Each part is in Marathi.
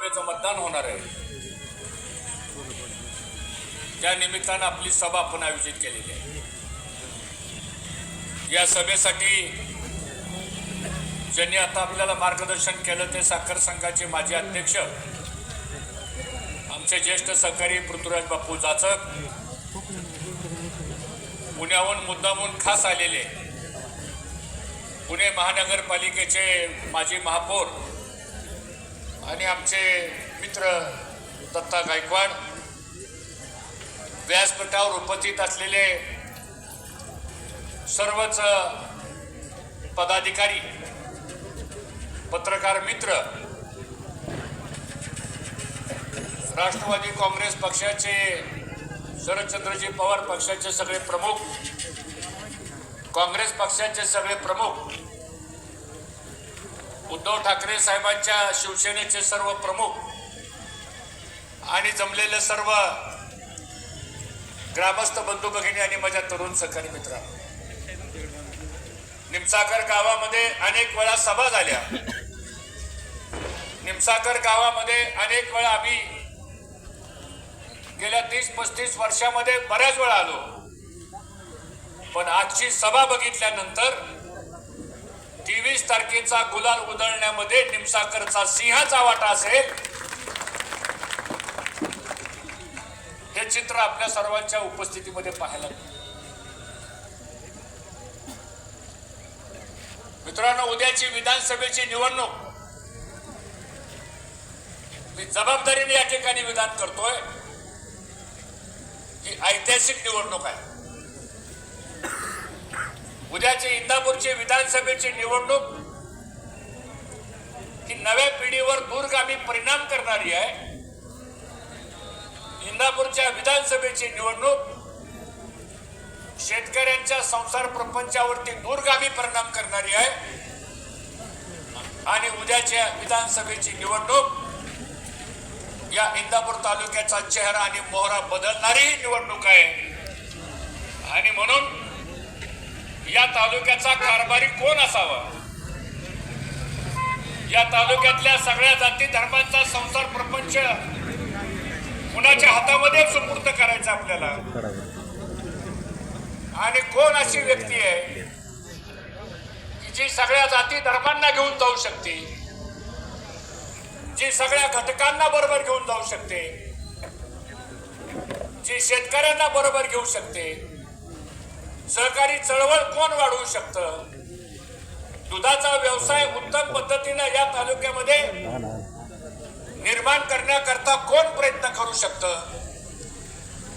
विधानसभेचं मतदान होणार आहे. त्या निमित्तानं आपली सभा आपण आयोजित केलेली आहे. या सभेसाठी ज्यांनी आता आपल्याला मार्गदर्शन केलं ते साखर संघाचे माजी अध्यक्ष आमचे ज्येष्ठ सहकारी पृथ्वीराज बापू जाचक पुण्याहून मुद्दामून खास आलेले पुणे महानगरपालिकेचे माजी महापौर आणि आमचे मित्र दत्ता गायकवाड व्यासपीठावर उपस्थित असलेले सर्वच पदाधिकारी पत्रकार मित्र राष्ट्रवादी काँग्रेस पक्षाचे शरदचंद्रजी पवार पक्षाचे सगळे प्रमुख काँग्रेस पक्षाचे सगळे प्रमुख उद्धव ठाकरे साहेबांच्या शिवसेनेचे सर्व प्रमुख आणि जमलेले सर्व ग्रामस्थ बंधू भगिनी आणि माझ्या तरुण सहकारी मित्र. निमसागर गावामध्ये अनेक वेळा सभा झाल्या. निमसागर गावामध्ये अनेक वेळा आम्ही गेल्या तीस पस्तीस वर्षामध्ये बऱ्याच वेळा आलो. पण आजची सभा बघितल्यानंतर तेवीस तारखेचा गुलाल उधळण्यामध्ये निमसाकरचा सिंहाचा वाटा असेल. हे चित्र आपल्या सर्वांच्या उपस्थितीमध्ये पाहायला मित्रांनो उद्याची विधानसभेची निवडणूक. मी जबाबदारीने या ठिकाणी विधान करतोय. ही ऐतिहासिक निवडणूक आहे. उद्याची इंदापूरची विधानसभेची निवडणूक ही नव्या पिढीवर दूरगामी परिणाम करणारी आहे. इंदापूरच्या विधानसभेची निवडणूक शेतकऱ्यांच्या संसार प्रपंचावरती दूरगामी परिणाम करणारी आहे. आणि उद्याच्या विधानसभेची निवडणूक या इंदापूर तालुक्याचा चेहरा आणि मोहरा बदलणारी निवडणूक आहे. आणि म्हणून या तालुक्याचा कारभारी कोण असावा? या तालुक्यातल्या सगळ्या जाती धर्मांचा संसार प्रपंच कुणाच्या हातामध्ये सुपूर्त करायचा आपल्याला? आणि कोण अशी व्यक्ती आहे की जी सगळ्या जाती धर्मांना घेऊन जाऊ शकते? जी सगळ्या घटकांना बरोबर घेऊन जाऊ शकते? जी शेतकऱ्यांना बरोबर घेऊ शकते? सहकारी चळवळ कोण वाढवू शकतं? दुधाचा व्यवसाय उत्तम पद्धतीनं या तालुक्यामध्ये निर्माण करण्याकरता कोण प्रयत्न करू शकतं?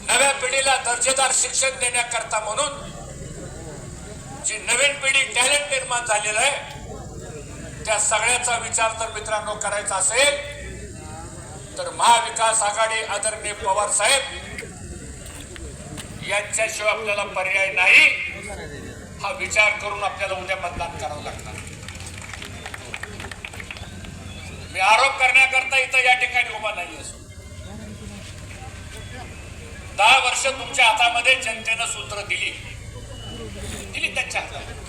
नव्या पिढीला दर्जेदार शिक्षण देण्याकरता म्हणून जी नवीन पिढी टॅलेंट निर्माण झालेलं आहे त्या सगळ्याचा विचार जर मित्रांनो करायचा असेल तर महाविकास आघाडी आदरणीय पवार साहेब यांच्याशिवाय आपल्याला पर्याय नाही. हा विचार करून आपल्याला उद्या मतदान करावं लागणार. मी आरोप करण्याकरता इथं या ठिकाणी उभा नाही असो दहा वर्ष तुमच्या हातामध्ये जनतेनं सूत्र दिली. दिली त्यांच्या हातात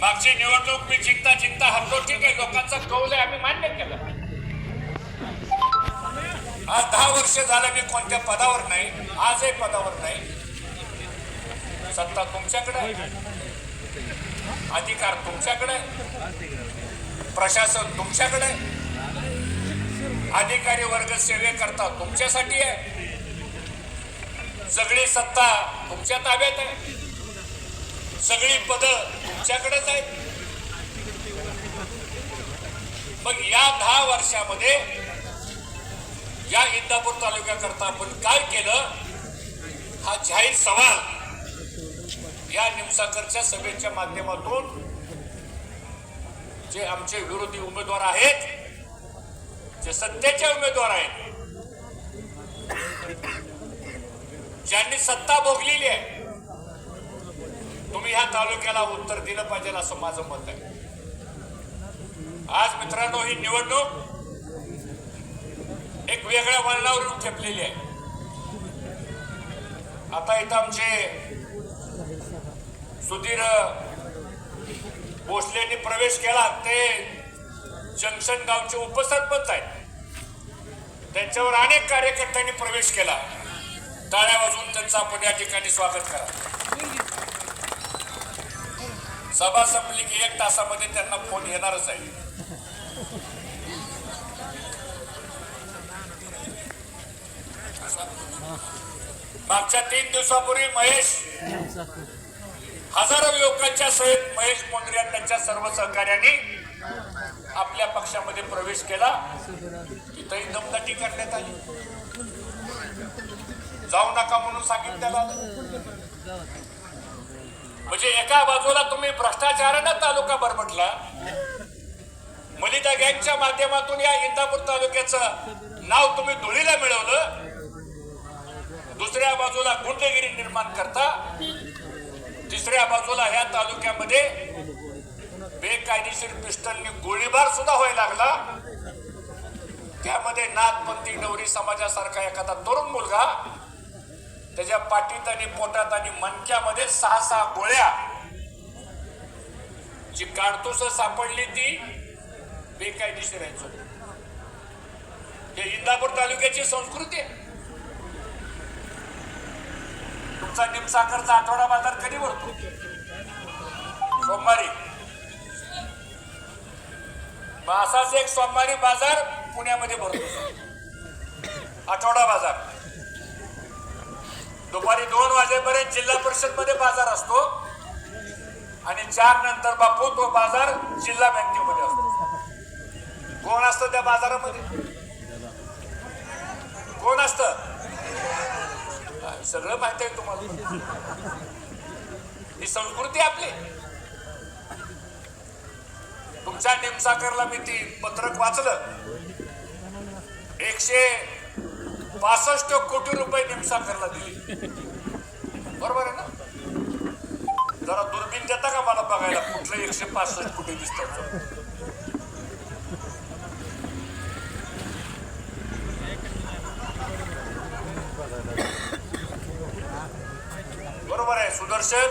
मागची निवडणूक मी जिंकता जिंकता हरलो. ठीक आहे लोकांचा कौल आहे आम्ही मान्य केलं. आज दहा वर्ष झालं मी कोणत्या पदावर नाही आजही पदावर नाही. सत्ता तुमच्याकडे अधिकार तुमच्याकडे प्रशासन तुमच्याकडे अधिकारी वर्ग सेवेकरता तुमच्यासाठी आहे. सगळी सत्ता तुमच्या ताब्यात आहे. सगळी पद तुमच्याकडेच आहेत. मग या दहा वर्षामध्ये या इंदापूर तालुक्याकरता आपण काय केलं? हा जाहीर सवाल या निमसाकरच्या सभेच्या माध्यमातून जे आमचे विरोधी उमेदवार आहेत जे सत्तेचे उमेदवार आहेत ज्यांनी सत्ता भोगलेली आहे तुम्ही ह्या तालुक्याला उत्तर दिलं पाहिजे असं माझं मत आहे. आज मित्रांनो ही निवडणूक एक वेगळ्या वळणावरून ठेपलेली आहे. आता इथं आमचे सुधीर भोसलेंनी प्रवेश केला. ते जंक्शन गावचे उपसरपंच आहेत. त्यांच्यावर अनेक कार्यकर्त्यांनी प्रवेश केला. टाळ्या वाजून त्यांचं आपण या ठिकाणी स्वागत करा. सभा संपली की एक तासामध्ये त्यांना फोन येणारच आहे. मागच्या तीन दिवसापूर्वी महेश हजारो लोकांच्या सहित महेश मोंद्रे त्यांच्या सर्व सहकार्यांनी आपल्या पक्षामध्ये प्रवेश केला. तिथंही दमदाटी करण्यात आली. जाऊ नका म्हणून सांगितलं म्हणजे एका बाजूला तुम्ही भ्रष्टाचारानं तालुका बरबटला मलिता गँगच्या माध्यमातून या इंदापूर तालुक्याचं नाव तुम्ही धुळीला मिळवलं. दुसऱ्या बाजूला गुंडगिरी निर्माण करता तिसऱ्या बाजूला ह्या तालुक्यामध्ये बेकायदेशीर पिस्टलनी गोळीबार सुद्धा व्हायला लागला. त्यामध्ये नाथपंथी नवरी समाजासारखा एखादा तरुण मुलगा त्याच्या पाठीत आणि पोटात आणि मनक्यामध्ये सहा सहा गोळ्या. जी काडतुस सापडली ती बेकायदेशीर आहे. हे इंदापूर तालुक्याची संस्कृती आहे. तुमचा निमसाखरचा आठवडा बाजार कधी भरतो? सोमवारी. मग असाच एक सोमवारी बाजार पुण्यामध्ये भरतो. आठवडा बाजार. दुपारी दोन वाजेपर्यंत जिल्हा परिषदमध्ये बाजार असतो आणि चार नंतर बापू तो बाजार जिल्हा बँकेमध्ये असतो. कोण असतं त्या बाजारामध्ये? कोण असतं? सगळं माहिती आहे तुम्हाला. ही संस्कृती आपली. तुमच्या निमसाकरला मी ती पत्रक वाचलं. एकशे पासष्ट कोटी रुपये निमसाकरला दिली. बरोबर आहे ना? जरा दुर्बीन देता का मला बघायला? कुठलं एकशे पासष्ट कोटी दिसतात बरोबर आहे सुदर्शन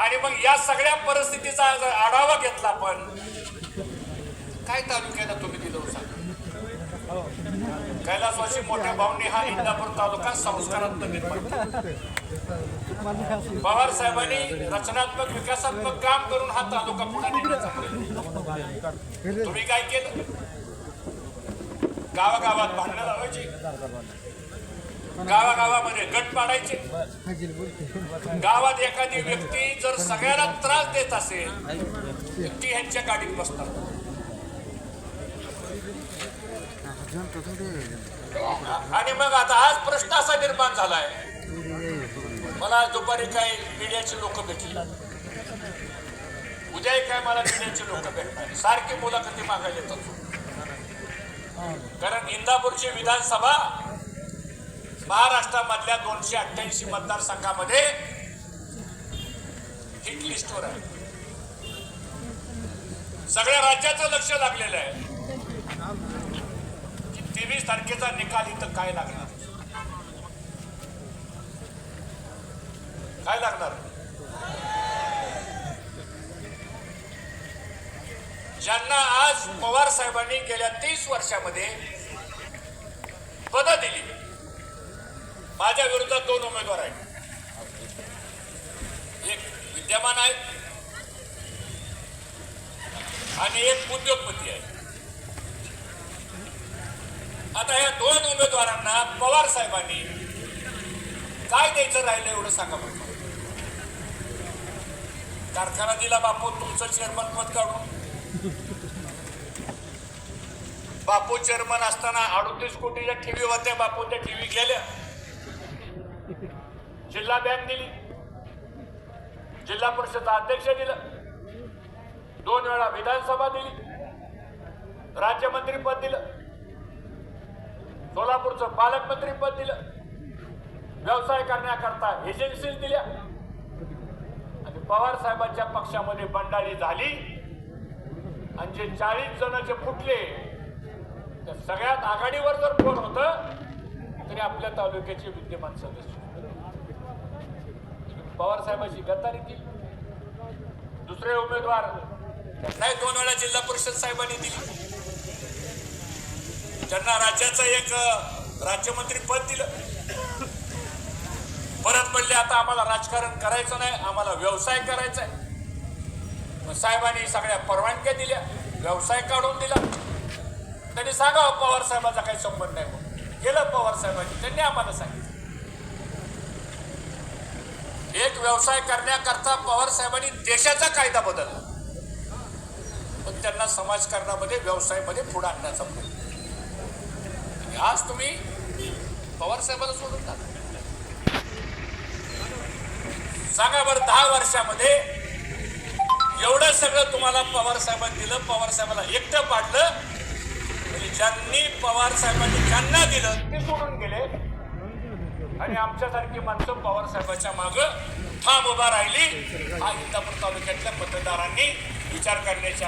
आणि मग या सगळ्या परिस्थितीचा आढावा घेतला आपण काय तालुक्याला तुम्ही दिलं हो सांगा? कैलासवासी मोठ्या भावने हा इंदापूर तालुका संस्कारात्मक निर्माण पवार साहेबांनी रचनात्मक विकासात्मक काम करून हा तालुका पुढे नेण्याचा प्रयत्न तुम्ही काय केलं? गावागावात भांडणं लावायची? गावागावामध्ये गट पाडायचे. गावात एखादी व्यक्ती जर सगळ्यांना त्रास देत असेल ती ह्यांच्या गाडीत बसतात. आणि मग आता आज प्रश्न असा निर्माण झालाय. मला आज दुपारी काही मीडियाचे लोक भेटली. उद्याही काय मला मीडियाचे लोक भेटणार सारखी मुलाखती मागायला येतात कारण इंदापूरची विधानसभा महाराष्ट्रामधल्या दोनशे अठ्ठ्याऐंशी मतदारसंघामध्ये हिट लिस्टवर आहे. सगळ्या राज्याचं लक्ष लागलेलं आहे. की तेवीस तारखेचा निकाल इथं काय लागणार? काय लागणार? ज्यांना आज पवार साहेबांनी गेल्या तीस वर्षामध्ये पद दिली. माझ्या विरोधात दोन उमेदवार आहेत. एक विद्यमान आहे आणि एक उद्योगपती आहे आता या दोन उमेदवारांना पवार साहेबांनी काय द्यायचं राहिलं एवढं सांगा बरं. कारखाना दिला बापू तुमचं चेअरमन पद काढून. बापू चेअरमन असताना अडतीस कोटीच्या ठेवी होत्या बापूच्या ठेवी गेल्या. जिल्हा बँक दिली. जिल्हा परिषद अध्यक्ष दिलं. दोन वेळा विधानसभा दिली. राज्यमंत्री पद दिलं. सोलापूरचं पालकमंत्री पद दिलं. व्यवसाय करण्याकरता एजन्सीज दिल्या. आणि पवार साहेबांच्या पक्षामध्ये बंडाळी झाली. आणि जे चाळीस जण जे फुटले तर सगळ्यात आघाडीवर जर कोण होतं तरी आपल्या तालुक्याचे विद्यमान सदस्य. पवारसाहेबांची गद्दारी केली. दुसरे उमेदवार त्यांनाही दोन वेळा जिल्हा परिषद साहेबांनी दिली? त्यांना राज्याचं एक राज्यमंत्री पद दिलं. परत म्हणले आता आम्हाला राजकारण करायचं नाही आम्हाला व्यवसाय करायचा आहे. मग साहेबांनी सगळ्या परवानग्या दिल्या व्यवसाय काढून दिला. त्यांनी सांगावं पवार साहेबांचा काही संबंध नाही केलं गेलं पवार साहेबांनी त्यांनी आम्हाला सांगितलं. एक व्यवसाय करण्याकरता पवार साहेबांनी देशाचा कायदा बदलला. पण त्यांना समाजकारणामध्ये व्यवसायामध्ये पुढे आणण्याचा प्रयत्न आज तुम्ही पवार साहेबांना सोडून टाका सांगा बरं दहा वर्षामध्ये एवढं सगळं तुम्हाला पवार साहेबांनी दिलं पवार साहेबांना एकटं पाडलं ज्यांनी पवार साहेबांनी ज्यांना दिलं ते सोडून गेले. आणि आमच्यासारखी माणसं पवार साहेबांच्या माग ठाम उभा राहिली. हा इंदापूर तालुक्यातल्या मतदारांनी विचार करण्याची